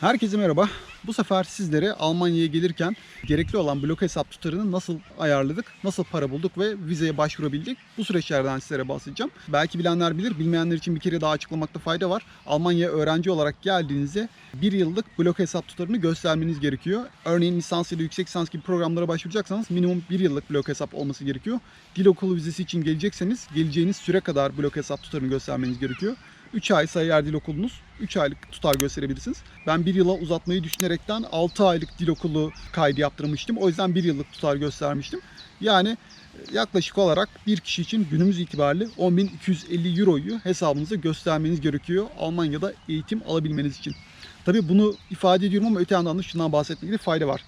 Herkese merhaba. Bu sefer sizlere Almanya'ya gelirken gerekli olan blok hesap tutarını nasıl ayarladık, nasıl para bulduk ve vizeye başvurabildik bu süreçlerden sizlere bahsedeceğim. Belki bilenler bilir, bilmeyenler için bir kere daha açıklamakta fayda var. Almanya'ya öğrenci olarak geldiğinizde bir yıllık blok hesap tutarını göstermeniz gerekiyor. Örneğin lisans ya da yüksek lisans gibi programlara başvuracaksanız minimum bir yıllık blok hesap olması gerekiyor. Dil okulu vizesi için gelecekseniz geleceğiniz süre kadar blok hesap tutarını göstermeniz gerekiyor. 3 ay eğer dil okulunuz 3 aylık tutar gösterebilirsiniz. Ben 1 yıla uzatmayı düşünerekten 6 aylık dil okulu kaydı yaptırmıştım. O yüzden 1 yıllık tutar göstermiştim. Yani yaklaşık olarak bir kişi için günümüz itibariyle 10.250 euroyu hesabınıza göstermeniz gerekiyor Almanya'da eğitim alabilmeniz için. Tabii bunu ifade ediyorum ama öte yandan da şundan bahsetmekte fayda var.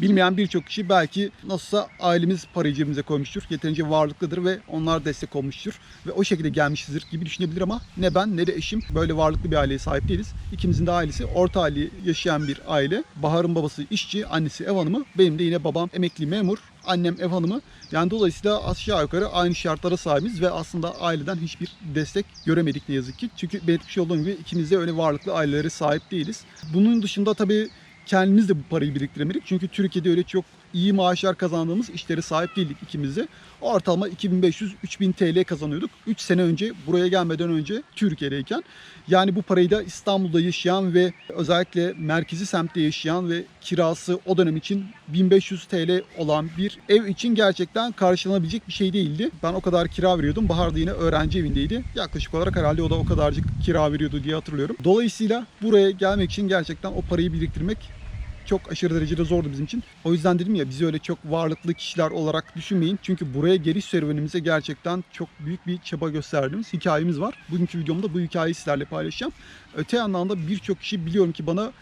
Bilmeyen birçok kişi belki nasılsa ailemiz parayı cebimize koymuştur. Yeterince varlıklıdır ve onlar destek olmuştur. Ve o şekilde gelmişizdir gibi düşünebilir ama ne ben ne de eşim böyle varlıklı bir aileye sahip değiliz. İkimizin de ailesi orta halli yaşayan bir aile. Bahar'ın babası işçi, annesi ev hanımı. Benim de yine babam emekli memur, annem ev hanımı. Yani dolayısıyla aşağı yukarı aynı şartlara sahibiz ve aslında aileden hiçbir destek göremedik ne yazık ki. Çünkü belirtmiş olduğum gibi ikimiz de öyle varlıklı ailelere sahip değiliz. Bunun dışında tabii kendimiz de bu parayı biriktiremedik. Çünkü Türkiye'de öyle çok iyi maaşlar kazandığımız işlere sahip değildik ikimiz de. Ortalama 2500-3000 TL kazanıyorduk. 3 sene önce buraya gelmeden önce Türkiye'deyken. Yani bu parayı da İstanbul'da yaşayan ve özellikle merkezi semtte yaşayan ve kirası o dönem için 1500 TL olan bir ev için gerçekten karşılanabilecek bir şey değildi. Ben o kadar kira veriyordum. Bahar da yine öğrenci evindeydi. Yaklaşık olarak herhalde o da o kadarcık kira veriyordu diye hatırlıyorum. Dolayısıyla buraya gelmek için gerçekten o parayı biriktirmek çok aşırı derecede zordu bizim için. O yüzden dedim ya bizi öyle çok varlıklı kişiler olarak düşünmeyin. Çünkü buraya geliş serüvenimize gerçekten çok büyük bir çaba gösterdiğimiz hikayemiz var. Bugünkü videomda bu hikayeyi sizlerle paylaşacağım. Öte yandan da birçok kişi biliyorum ki bana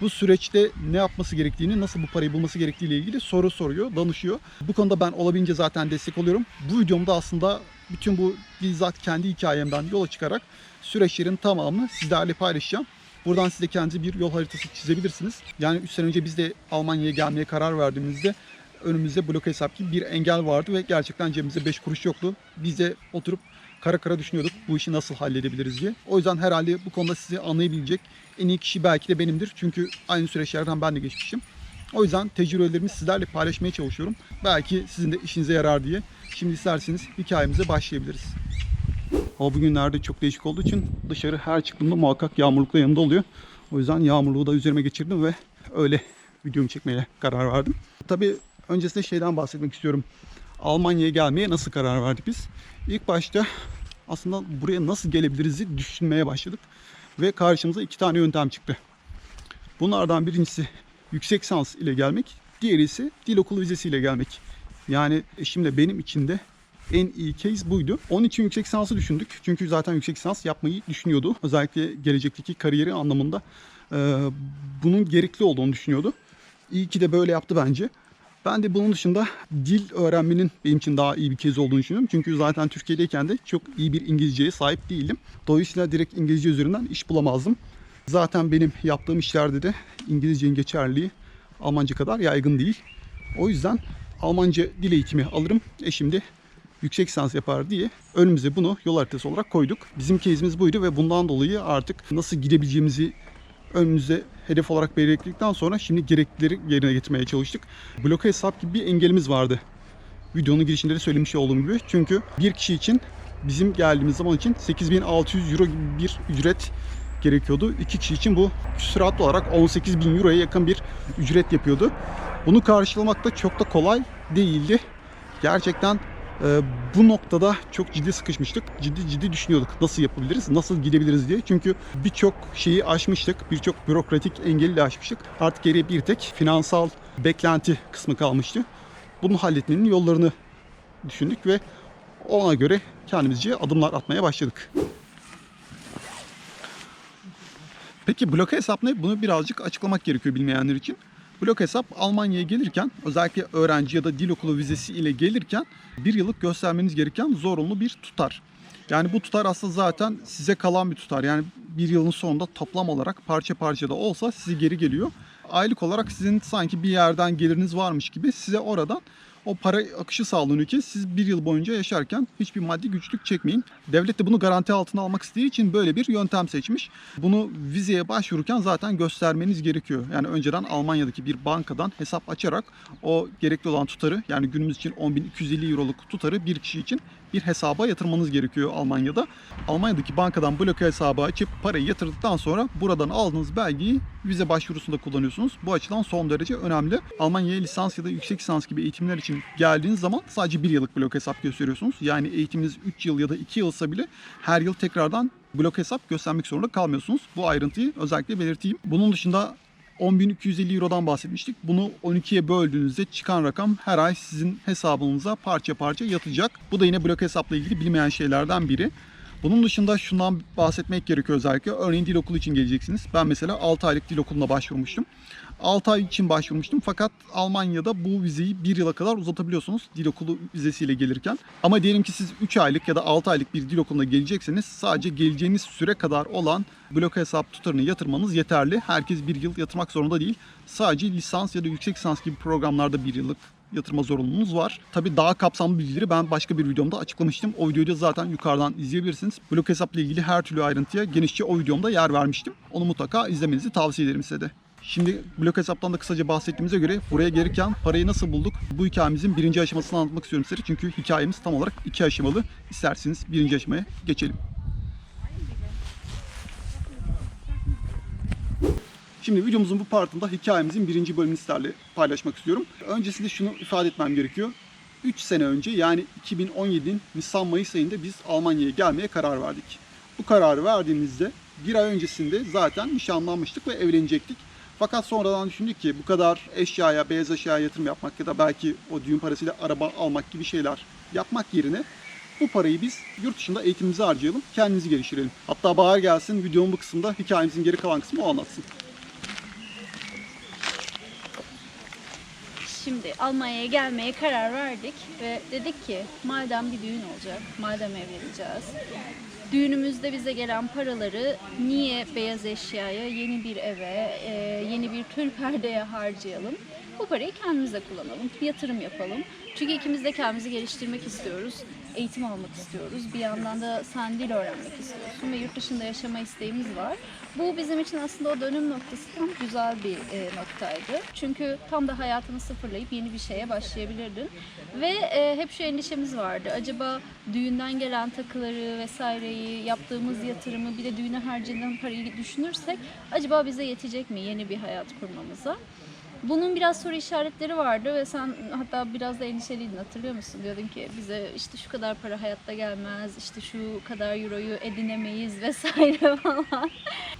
bu süreçte ne yapması gerektiğini, nasıl bu parayı bulması gerektiği ile ilgili soru soruyor, danışıyor. Bu konuda ben olabildiğince zaten destek oluyorum. Bu videomda aslında bütün bu bizzat kendi hikayemden yola çıkarak süreçlerin tamamını sizlerle paylaşacağım. Buradan size kendi bir yol haritası çizebilirsiniz. Yani 3 sene önce biz de Almanya'ya gelmeye karar verdiğimizde önümüzde blok hesap gibi bir engel vardı ve gerçekten cebimizde 5 kuruş yoktu. Biz de oturup kara kara düşünüyorduk bu işi nasıl halledebiliriz diye. O yüzden herhalde bu konuda sizi anlayabilecek en iyi kişi belki de benimdir. Çünkü aynı süreçlerden ben de geçmişim. O yüzden tecrübelerimi sizlerle paylaşmaya çalışıyorum. Belki sizin de işinize yarar diye. Şimdi isterseniz hikayemize başlayabiliriz. Hava bugünlerde çok değişik olduğu için dışarı her çıktığımda muhakkak yağmurlukla yanımda oluyor. O yüzden yağmurluğu da üzerime geçirdim ve öyle videomu çekmeye karar verdim. Tabii öncesinde şeyden bahsetmek istiyorum. Almanya'ya gelmeye nasıl karar verdik biz? İlk başta aslında buraya nasıl gelebiliriz düşünmeye başladık. Ve karşımıza iki tane yöntem çıktı. Bunlardan birincisi yüksek lisans ile gelmek. Diğeri ise dil okulu vizesiyle gelmek. Yani eşimle benim için de en iyi case buydu. Onun için yüksek lisansı düşündük. Çünkü zaten yüksek lisans yapmayı düşünüyordu. Özellikle gelecekteki kariyeri anlamında e, bunun gerekli olduğunu düşünüyordu. İyi ki de böyle yaptı bence. Ben de bunun dışında dil öğrenmenin benim için daha iyi bir kez olduğunu düşünüyorum. Çünkü zaten Türkiye'deyken de çok iyi bir İngilizceye sahip değildim. Dolayısıyla direkt İngilizce üzerinden iş bulamazdım. Zaten benim yaptığım işlerde de İngilizcenin geçerliliği Almanca kadar yaygın değil. O yüzden Almanca dil eğitimi alırım. Eşim de yüksek lisans yapar diye önümüze bunu yol haritası olarak koyduk. Bizim kezimiz buydu ve bundan dolayı artık nasıl gidebileceğimizi önümüze hedef olarak belirledikten sonra şimdi gereklileri yerine getirmeye çalıştık. Bloke hesap gibi bir engelimiz vardı. Videonun girişinde de söylemiş olduğum gibi. Çünkü bir kişi için bizim geldiğimiz zaman için 8600 euro gibi bir ücret gerekiyordu. İki kişi için bu süratli olarak 18 bin euroya yakın bir ücret yapıyordu. Bunu karşılamak da çok da kolay değildi. Gerçekten ee, bu noktada çok ciddi sıkışmıştık. Ciddi ciddi düşünüyorduk nasıl yapabiliriz, nasıl gidebiliriz diye. Çünkü birçok şeyi aşmıştık, birçok bürokratik engeli de aşmıştık. Artık geriye bir tek finansal beklenti kısmı kalmıştı. Bunu halletmenin yollarını düşündük ve ona göre kendimizce adımlar atmaya başladık. Peki bloke hesap ne? Bunu birazcık açıklamak gerekiyor bilmeyenler için. Blok hesap Almanya'ya gelirken özellikle öğrenci ya da dil okulu vizesi ile gelirken bir yıllık göstermeniz gereken zorunlu bir tutar. Yani bu tutar aslında zaten size kalan bir tutar. Yani bir yılın sonunda toplam olarak parça parça da olsa size geri geliyor. Aylık olarak sizin sanki bir yerden geliriniz varmış gibi size oradan O para akışı sağlanıyor ki siz bir yıl boyunca yaşarken hiçbir maddi güçlük çekmeyin. Devlet de bunu garanti altına almak istediği için böyle bir yöntem seçmiş. Bunu vizeye başvururken zaten göstermeniz gerekiyor. Yani önceden Almanya'daki bir bankadan hesap açarak o gerekli olan tutarı yani günümüz için 10.250 euroluk tutarı bir kişi için bir hesaba yatırmanız gerekiyor Almanya'da. Almanya'daki bankadan bloke hesabı açıp parayı yatırdıktan sonra buradan aldığınız belgeyi vize başvurusunda kullanıyorsunuz. Bu açıdan son derece önemli. Almanya'ya lisans ya da yüksek lisans gibi eğitimler için geldiğiniz zaman sadece bir yıllık blok hesap gösteriyorsunuz. Yani eğitiminiz 3 yıl ya da 2 yılsa bile her yıl tekrardan blok hesap göstermek zorunda kalmıyorsunuz. Bu ayrıntıyı özellikle belirteyim. Bunun dışında 10.250 Euro'dan bahsetmiştik. Bunu 12'ye böldüğünüzde çıkan rakam her ay sizin hesabınıza parça parça yatacak. Bu da yine blok hesapla ilgili bilmeyen şeylerden biri. Bunun dışında şundan bahsetmek gerekiyor özellikle. Örneğin dil okulu için geleceksiniz. Ben mesela 6 aylık dil okuluna başvurmuştum. 6 ay için başvurmuştum fakat Almanya'da bu vizeyi 1 yıla kadar uzatabiliyorsunuz dil okulu vizesiyle gelirken. Ama diyelim ki siz 3 aylık ya da 6 aylık bir dil okuluna gelecekseniz sadece geleceğiniz süre kadar olan blok hesap tutarını yatırmanız yeterli. Herkes bir yıl yatırmak zorunda değil. Sadece lisans ya da yüksek lisans gibi programlarda bir yıllık yatırma zorunluluğunuz var. Tabi daha kapsamlı bilgileri ben başka bir videomda açıklamıştım. O videoyu da zaten yukarıdan izleyebilirsiniz. Blok hesapla ilgili her türlü ayrıntıya genişçe o videomda yer vermiştim. Onu mutlaka izlemenizi tavsiye ederim size de. Şimdi blok hesaptan da kısaca bahsettiğimize göre buraya gelirken parayı nasıl bulduk? Bu hikayemizin birinci aşamasını anlatmak istiyorum size. Çünkü hikayemiz tam olarak iki aşamalı. İsterseniz birinci aşamaya geçelim. Şimdi videomuzun bu partında hikayemizin birinci bölümünü sizlerle paylaşmak istiyorum. Öncesinde şunu ifade etmem gerekiyor. 3 sene önce yani 2017'nin Nisan-Mayıs ayında biz Almanya'ya gelmeye karar verdik. Bu kararı verdiğimizde bir ay öncesinde zaten nişanlanmıştık ve evlenecektik. Fakat sonradan düşündük ki bu kadar eşyaya, beyaz eşyaya yatırım yapmak ya da belki o düğün parasıyla araba almak gibi şeyler yapmak yerine bu parayı biz yurt dışında eğitimimize harcayalım, kendimizi geliştirelim. Hatta Bahar gelsin videonun bu kısmında hikayemizin geri kalan kısmı o anlatsın. Şimdi Almanya'ya gelmeye karar verdik ve dedik ki madem bir düğün olacak, madem evleneceğiz, düğünümüzde bize gelen paraları niye beyaz eşyaya, yeni bir eve, e, yeni bir tül perdeye harcayalım? Bu parayı kendimize kullanalım, yatırım yapalım. Çünkü ikimiz de kendimizi geliştirmek istiyoruz, eğitim almak istiyoruz. Bir yandan da sen dil öğrenmek istiyorsun ve yurt dışında yaşama isteğimiz var. Bu bizim için aslında o dönüm noktası tam güzel bir e, noktaydı. Çünkü tam da hayatını sıfırlayıp yeni bir şeye başlayabilirdin. Ve e, hep şu endişemiz vardı. Acaba düğünden gelen takıları vesaireyi, yaptığımız yatırımı bir de düğüne harcanan parayı düşünürsek acaba bize yetecek mi yeni bir hayat kurmamıza? Bunun biraz soru işaretleri vardı ve sen hatta biraz da endişeliydin hatırlıyor musun? Diyordun ki bize işte şu kadar para hayatta gelmez, işte şu kadar euroyu edinemeyiz vesaire falan.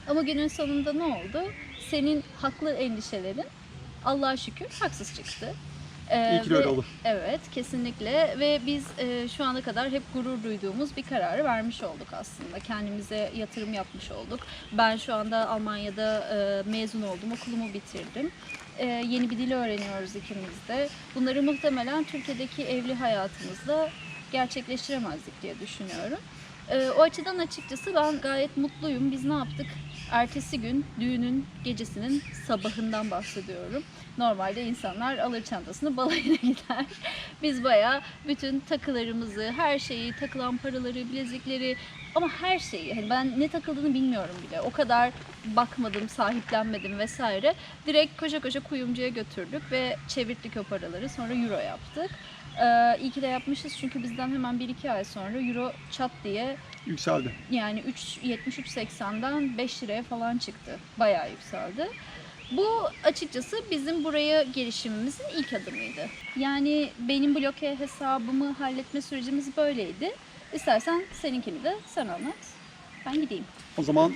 Ama günün sonunda ne oldu? Senin haklı endişelerin Allah'a şükür haksız çıktı. Ee, İyi ki de öyle ve- oldu. Evet kesinlikle ve biz e, şu ana kadar hep gurur duyduğumuz bir kararı vermiş olduk aslında. Kendimize yatırım yapmış olduk. Ben şu anda Almanya'da e, mezun oldum, okulumu bitirdim. E, yeni bir dil öğreniyoruz ikimiz de. Bunları muhtemelen Türkiye'deki evli hayatımızda gerçekleştiremezdik diye düşünüyorum. E, o açıdan açıkçası ben gayet mutluyum. Biz ne yaptık? Ertesi gün düğünün gecesinin sabahından bahsediyorum. Normalde insanlar alır çantasını balayına gider. Biz bayağı bütün takılarımızı, her şeyi, takılan paraları, bilezikleri ama her şeyi, hani ben ne takıldığını bilmiyorum bile. O kadar bakmadım, sahiplenmedim vesaire. Direkt koşa koşa kuyumcuya götürdük ve çevirttik o paraları. Sonra euro yaptık. Ee, iyi ki de yapmışız çünkü bizden hemen 1-2 ay sonra euro çat diye Yükseldi. yani 3 73.80'den 5 liraya falan çıktı. Bayağı yükseldi. Bu açıkçası bizim buraya gelişimimizin ilk adımıydı. Yani benim bloke hesabımı halletme sürecimiz böyleydi. İstersen seninkini de sen anlat. Ben gideyim. O zaman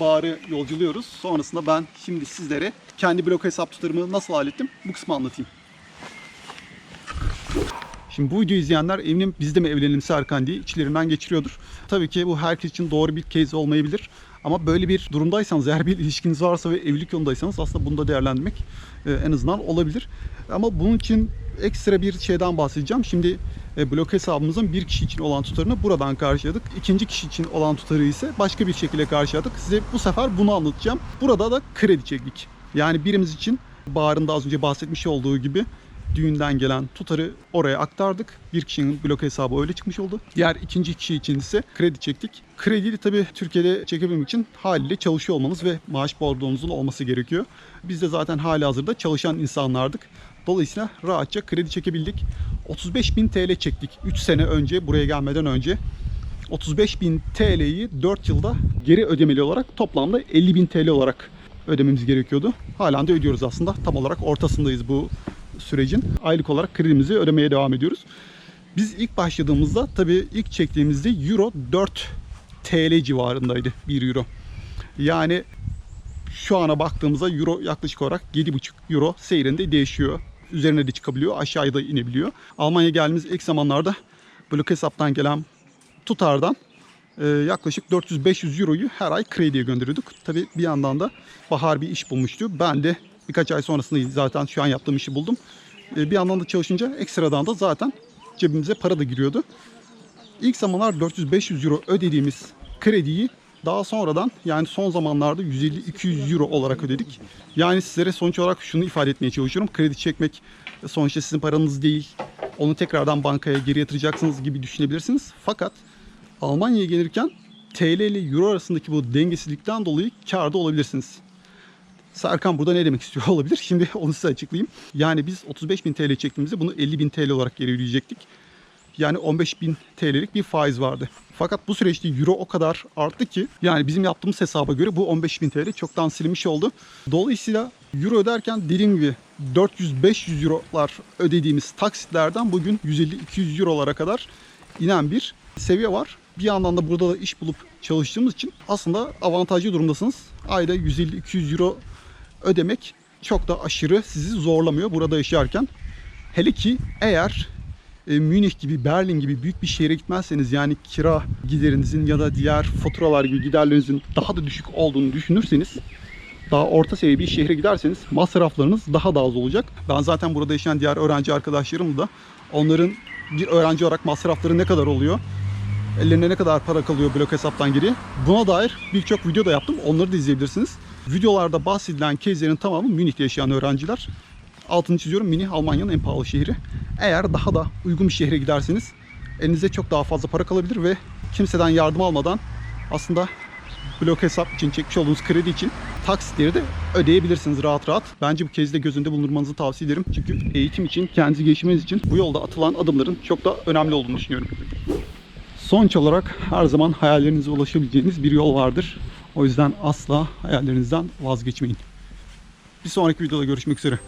Bahar'ı yolculuyoruz. Sonrasında ben şimdi sizlere kendi blok hesap tutarımı nasıl hallettim bu kısmı anlatayım. Şimdi bu videoyu izleyenler eminim biz de mi evlenelim Serkan diye içlerinden geçiriyordur. Tabii ki bu herkes için doğru bir case olmayabilir. Ama böyle bir durumdaysanız eğer bir ilişkiniz varsa ve evlilik yolundaysanız aslında bunu da değerlendirmek e, en azından olabilir. Ama bunun için ekstra bir şeyden bahsedeceğim. Şimdi e, blok hesabımızın bir kişi için olan tutarını buradan karşıladık. İkinci kişi için olan tutarı ise başka bir şekilde karşıladık. Size bu sefer bunu anlatacağım. Burada da kredi çektik. Yani birimiz için Bahar'ın az önce bahsetmiş olduğu gibi düğünden gelen tutarı oraya aktardık. Bir kişinin blok hesabı öyle çıkmış oldu. Diğer ikinci kişi için ise kredi çektik. Krediyi tabii Türkiye'de çekebilmek için haliyle çalışıyor olmanız ve maaş bordronuzun olması gerekiyor. Biz de zaten hali hazırda çalışan insanlardık. Dolayısıyla rahatça kredi çekebildik. 35.000 TL çektik 3 sene önce buraya gelmeden önce. 35.000 TL'yi 4 yılda geri ödemeli olarak toplamda 50.000 TL olarak ödememiz gerekiyordu. Halen de ödüyoruz aslında. Tam olarak ortasındayız bu sürecin. Aylık olarak kredimizi ödemeye devam ediyoruz. Biz ilk başladığımızda tabii ilk çektiğimizde Euro 4 TL civarındaydı 1 Euro. Yani şu ana baktığımızda Euro yaklaşık olarak 7,5 Euro seyrinde değişiyor. Üzerine de çıkabiliyor, aşağıya da inebiliyor. Almanya geldiğimiz ilk zamanlarda blok hesaptan gelen tutardan e, yaklaşık 400-500 Euro'yu her ay krediye gönderiyorduk. Tabii bir yandan da Bahar bir iş bulmuştu. Ben de birkaç ay sonrasında zaten şu an yaptığım işi buldum. E, bir yandan da çalışınca ekstradan da zaten cebimize para da giriyordu. İlk zamanlar 400-500 euro ödediğimiz krediyi daha sonradan yani son zamanlarda 150-200 euro olarak ödedik. Yani sizlere sonuç olarak şunu ifade etmeye çalışıyorum. Kredi çekmek sonuçta sizin paranız değil. Onu tekrardan bankaya geri yatıracaksınız gibi düşünebilirsiniz. Fakat Almanya'ya gelirken TL ile Euro arasındaki bu dengesizlikten dolayı kârda olabilirsiniz. Serkan burada ne demek istiyor olabilir? Şimdi onu size açıklayayım. Yani biz 35.000 TL çektiğimizde bunu 50.000 TL olarak geri ödeyecektik. Yani 15.000 TL'lik bir faiz vardı. Fakat bu süreçte Euro o kadar arttı ki yani bizim yaptığımız hesaba göre bu 15.000 TL çoktan silinmiş oldu. Dolayısıyla Euro öderken dediğim gibi 400-500 Euro'lar ödediğimiz taksitlerden bugün 150-200 Euro'lara kadar inen bir seviye var. Bir yandan da burada da iş bulup çalıştığımız için aslında avantajlı durumdasınız. Ayda 150-200 Euro ödemek çok da aşırı sizi zorlamıyor burada yaşarken. Hele ki eğer e, Münih gibi, Berlin gibi büyük bir şehre gitmezseniz yani kira giderinizin ya da diğer faturalar gibi giderlerinizin daha da düşük olduğunu düşünürseniz daha orta seviye bir şehre giderseniz masraflarınız daha da az olacak. Ben zaten burada yaşayan diğer öğrenci arkadaşlarım da onların bir öğrenci olarak masrafları ne kadar oluyor? Ellerine ne kadar para kalıyor blok hesaptan geri? Buna dair birçok video da yaptım. Onları da izleyebilirsiniz. Videolarda bahsedilen case'lerin tamamı Münih'te yaşayan öğrenciler. Altını çiziyorum Münih Almanya'nın en pahalı şehri. Eğer daha da uygun bir şehre giderseniz elinize çok daha fazla para kalabilir ve kimseden yardım almadan aslında blok hesap için çekmiş olduğunuz kredi için taksitleri de ödeyebilirsiniz rahat rahat. Bence bu kez de göz önünde bulundurmanızı tavsiye ederim. Çünkü eğitim için, kendinizi geliştirmeniz için bu yolda atılan adımların çok da önemli olduğunu düşünüyorum. Sonuç olarak her zaman hayallerinize ulaşabileceğiniz bir yol vardır. O yüzden asla hayallerinizden vazgeçmeyin. Bir sonraki videoda görüşmek üzere.